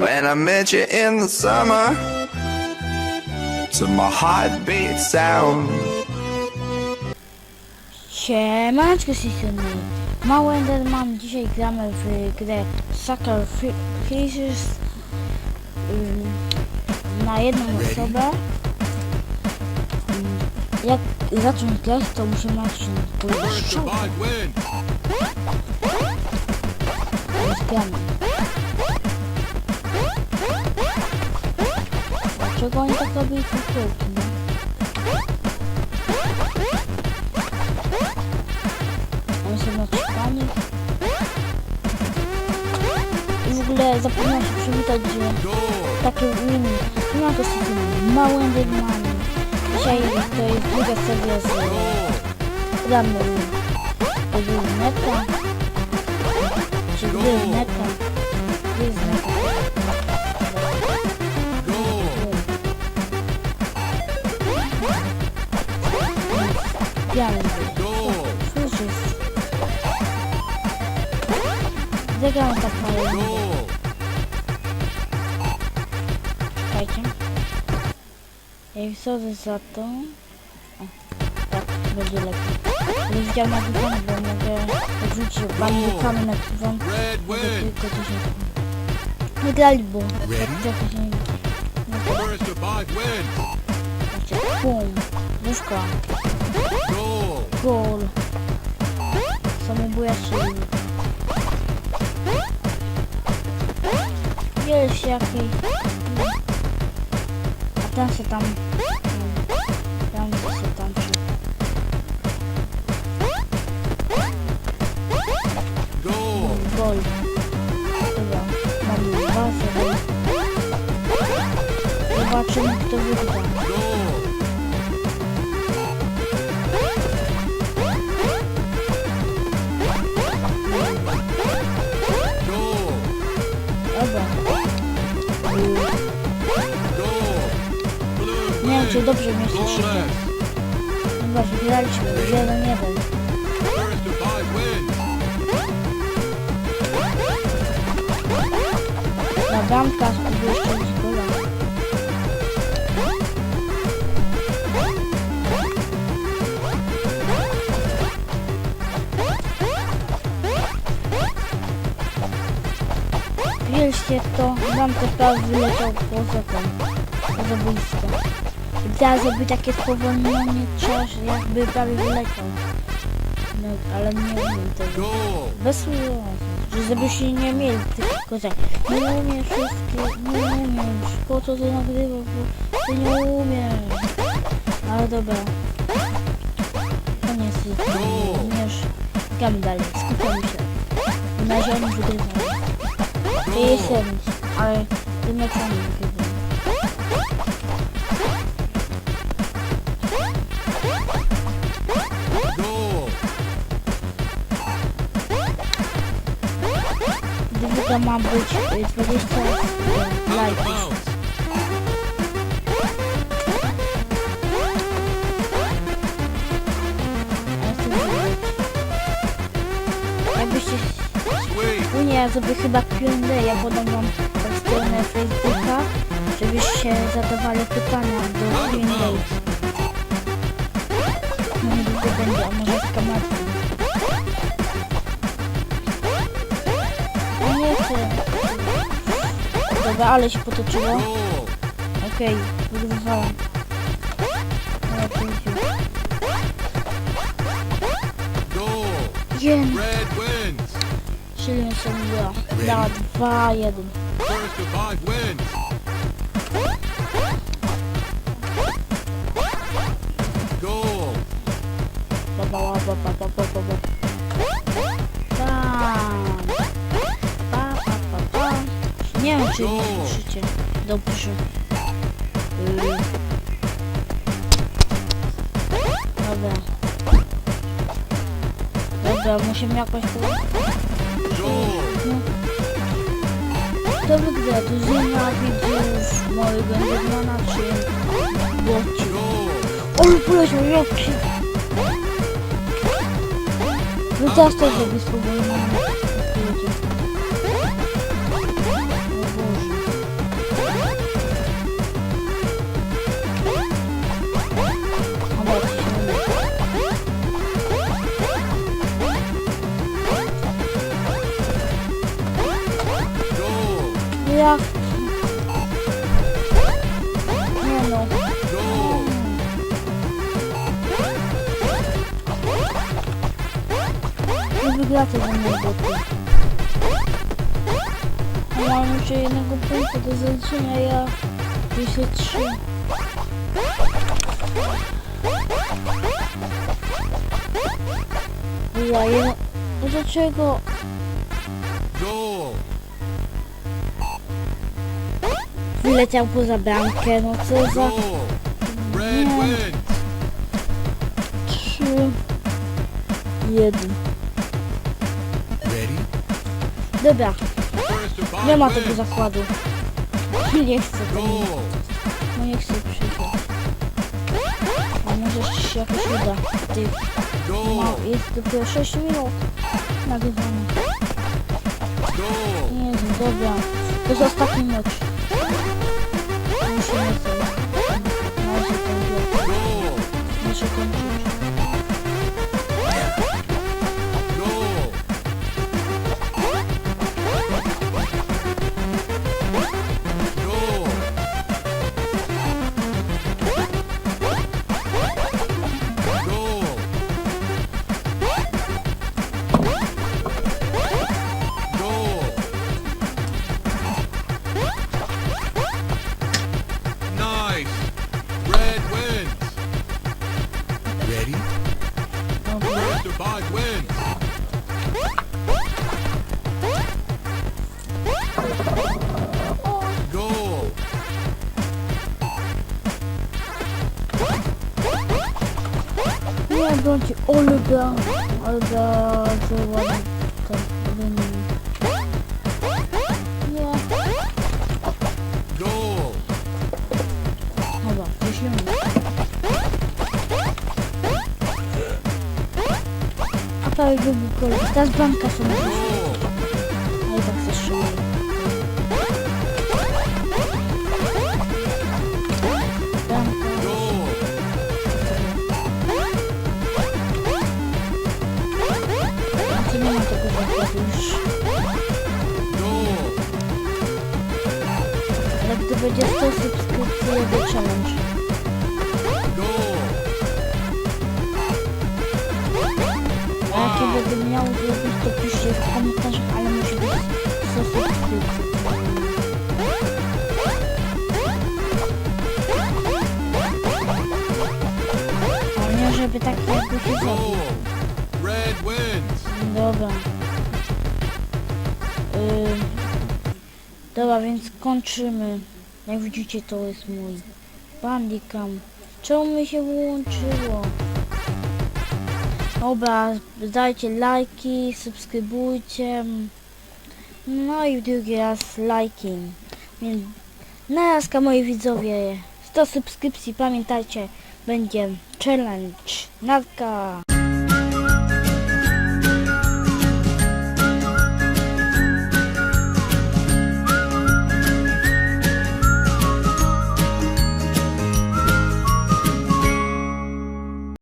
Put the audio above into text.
When I met you in the summer, to my heartbeat sound. Siemaneczko z tej strony Mały Enderman, dzisiaj gramy w grę Sucker ym, na jedną osobę. Jak zacząć grać to musimy odcinek To rozpiamy Dlaczego oni tak robili te kółki, no? Oni są I w ogóle zapomniałem się przywitać, że takie mini, nie to są małe Endermany. Dzisiaj to jest druga seria z gramy tego neta. Czy gry neta? Gry z neta. Goal. Biały. Goal. Cóż jest? Zagram tak mało. Goal. Czekajcie. Ja wsadzę za to. O, tak, będzie lepiej. Nie widziałem nagrywania, bo mogę Red mogę win. tylko 10 sekund. Nie grali, bo tak się nie... Patrzcie, Bum, duszka, gol. Samobuja strzelił. Wiesz jaki... A ten się. Tam Gol. Dobra, mamy dwa sobie. Zobaczymy kto wygra. Dobra. Nie wiem czy dobrze mnie słyszycie. Goalless. Dobra, wygraliśmy. 1-1. Na bramka spróbuję strzelić gola. Wielście to, bramka prawie wyleciał poza tą, poza boisko. Teraz zrobić takie spowolnienie czas, jakby prawie wyleciał. No, ale nie umiem tego. Goal. Bez słów, że żebyście nie mieli tylko tak, nie umiesz wszystkie, nie umiesz, po co ty nagrywasz, bo ty nie umiesz. Ale dobra. Koniec, nie umiesz. Gramy dalej, skupiamy się. Na razie oni wygrywają. To jest remis, ale tym meczem nie Dwójka ma być y, 20 Out of lajków. Jakbyście. No nie, ja zrobię chyba Q&A, ja podam wam tak stronę Facebooka, żebyście zadawali pytania do Q&A. niedługo będzie, a może z kamerką. Dobra, ale się potoczyło. Okej. Jen, Red wins. czyli sobie była. Dała 2-1. First to five wins. Goal. Ba, ba, ba, ba, ba, ba, ba, ba. Czy słyszycie. Dobrze. Yy. Dobra. Dobra, musimy jakoś to... No. Kto wygra? To Zina, już mojego Endermana, czy? Goal. Ale poleciał, jaki... No teraz też jakby spróbujemy. Jak... Nie no. Nie wygracie ze mną boty. Mam jeszcze jednego punktu do zaliczenia, ja jeszcze trzy. Była jedno... No Dlaczego? Goal. Wyleciał poza bramkę, no co za... Nie. Trzy... Jeden. Dobra, nie ma tego zakładu. Nie chcę tego. No nie chcę przyjść. A może jeszcze się jakoś uda. Ty, no, jest dopiero 6 minut nagrywania. Goal. Nie wiem, dobra. To jest ostatni mecz. Musimy to. Należy kończyć. Olga. Olga, co ładnie. To wymieni. Nie. Goal. Dobra, wyślemy. A prawie był kolej. Ale gdy będzie 100 subskrypcji, robię challenge. A jakie będę miał zrobić, to piszcie w komentarzach, ale musi być 100 subskrypcji. Ale nie, żeby tak jakby się zrobił. Dobra. Dobra, więc kończymy. Jak widzicie, to jest mój bandicam. Czemu mi się wyłączyło? Dobra, dajcie lajki, subskrybujcie. No i drugi raz lajki. Więc narazka moi widzowie. 100 subskrypcji, pamiętajcie, będzie challenge. Narka.